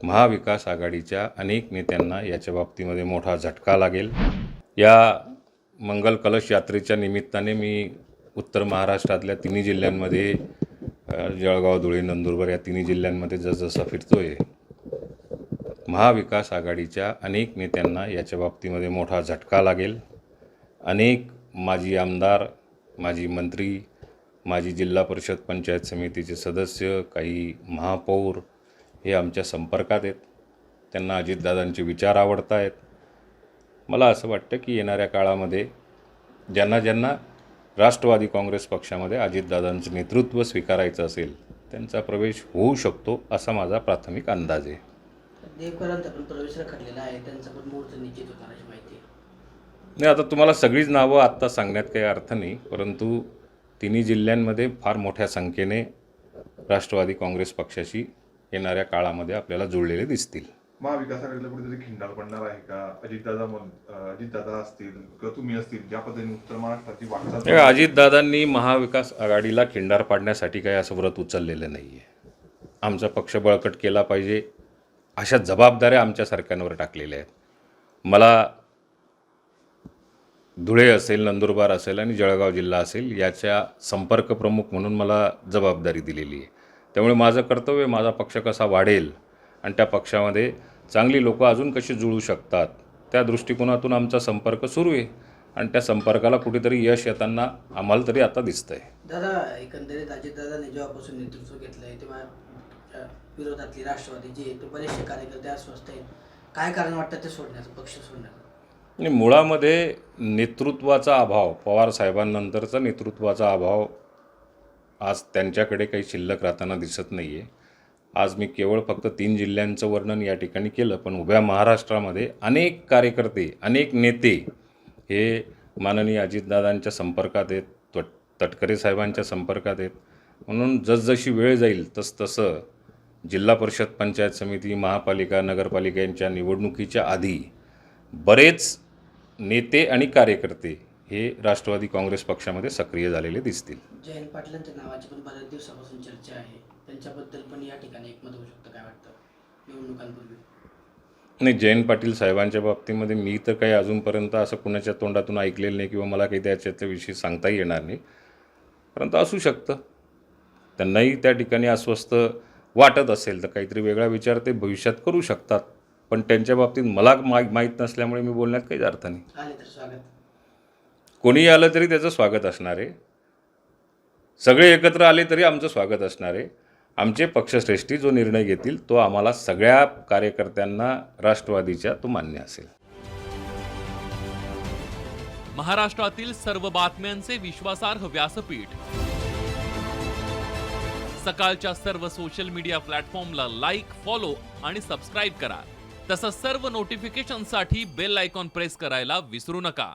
महाविकास आघाडीच्या अनेक नेत्यांना याच्या बाबतीमध्ये मोठा झटका लागेल. या मंगल कलश यात्रेच्या निमित्ताने मी उत्तर महाराष्ट्रातल्या तिन्ही जिल्ह्यांमध्ये जळगाव धुळे नंदुरबार या तिन्ही जिल्ह्यांमध्ये जसजसा फिरतो आहे महाविकास आघाडीच्या अनेक नेत्यांना याच्या बाबतीमध्ये मोठा झटका लागेल. अनेक माजी आमदार माजी मंत्री माजी जिल्हा परिषद पंचायत समितीचे सदस्य काही महापौर हे आमच्या संपर्कात आहेत. त्यांना अजितदादांचे विचार आवडत आहेत मला असं वाटतं की येणाऱ्या काळामध्ये ज्यांना ज्यांना राष्ट्रवादी काँग्रेस पक्षामध्ये अजितदादांचं नेतृत्व स्वीकारायचं असेल त्यांचा प्रवेश होऊ शकतो असा माझा प्राथमिक अंदाज आहे. नाही आता तुम्हाला सगळीच नावं आत्ता सांगण्यात काही अर्थ नाही परंतु तिन्ही जिल्ह्यांमध्ये फार मोठ्या संख्येने राष्ट्रवादी काँग्रेस पक्षाशी येणाऱ्या काळामध्ये आपल्याला जुळलेले दिसतील. महाविकास आघाडीला कुठेतरी खिंडार पडणार आहे का? अजितदादा अजितदादा असतील किंवा तुम्ही असतील ज्या पद्धतीने उत्तर महाराष्ट्राची वाटचाल अजितदादांनी महाविकास आघाडीला खिंडार पाडण्यासाठी काही असं व्रत उचललेलं नाही आहे आमचा पक्ष बळकट केला पाहिजे अशा जबाबदाऱ्या आमच्या सरकारवर टाकलेल्या आहेत. मला धुळे असेल नंदुरबार असेल आणि जळगाव जिल्हा असेल याच्या संपर्क प्रमुख म्हणून मला जबाबदारी दिलेली आहे. त्यामुळे माझं कर्तव्य माझा पक्ष कसा वाढेल आणि त्या पक्षामध्ये चांगली लोकं अजून कशी जुळू शकतात त्या दृष्टिकोनातून आमचा संपर्क सुरू आहे. आणि त्या संपर्काला कुठेतरी यश येताना आम्हाला तरी आता दिसतंय. दादा एकंदरीत अजितदादांनी जेव्हापासून नेतृत्व घेतलं आहे तेव्हा विरोधातली राष्ट्रवादी जे आहे, ते बरेचसे कार्यकर्ते अस्वस्थ आहेत. काय कारण वाटतं ते सोडण्याचं पक्ष सोडण्याचं? आणि मुळामध्ये नेतृत्वाचा अभाव पवार साहेबांनंतरचा नेतृत्वाचा अभाव आज त्यांच्याकडे काही शिल्लक राहताना दिसत नाही आहे आज मी केवळ फक्त तीन जिल्ह्यांचं वर्णन या ठिकाणी केलं पण उभ्या महाराष्ट्रामध्ये अनेक कार्यकर्ते अनेक नेते हे माननीय अजितदादांच्या संपर्कात आहेत तट तटकरे साहेबांच्या संपर्कात आहेत. म्हणून जसजशी वेळ जाईल तसतसं जिल्हा परिषद पंचायत समिती महापालिका नगरपालिका यांच्या निवडणुकीच्या आधी बरेच नेते आणि कार्यकर्ते हे राष्ट्रवादी काँग्रेस पक्षामध्ये सक्रिय झालेले दिसतील. जयंत पाटलांच्या नावाची पण बऱ्याच दिवसापासून चर्चा आहे. त्यांच्याबद्दल पण या ठिकाणी एकमत होऊ शकतं काय वाटतं? निवडणुकांपूर्वी. नाही जयंत पाटील साहेबांच्या बाबतीमध्ये मी तर काही अजूनपर्यंत असं कुणाच्या तोंडातून ऐकलेलं नाही किंवा मला काही त्याच्यातल्या विषयी सांगताही येणार नाही. परंतु असू शकतं. त्यांनाही त्या ठिकाणी अस्वस्थ वाटत असेल तर काहीतरी वेगळा विचार ते भविष्यात करू शकतात. पण त्यांच्या बाबतीत मला मा माहीत नसल्यामुळे मी बोलण्यात काहीच अर्थ नाही. कोणी कोणीही आलं तरी त्याचं स्वागत असणार. आहे सगळे एकत्र आले तरी आमचं स्वागत असणार. आहे आमचे पक्षश्रेष्ठी जो निर्णय घेतील तो आम्हाला सगळ्या कार्यकर्त्यांना राष्ट्रवादीच्या तो मान्य असेल. महाराष्ट्रातील सर्व बातम्यांचे विश्वासार्ह व्यासपीठ. सकाळच्या सर्व सोशल मीडिया प्लॅटफॉर्मला लाईक फॉलो आणि सबस्क्राईब करा. तसंच सर्व नोटिफिकेशनसाठी बेल आयकॉन प्रेस करायला विसरू नका.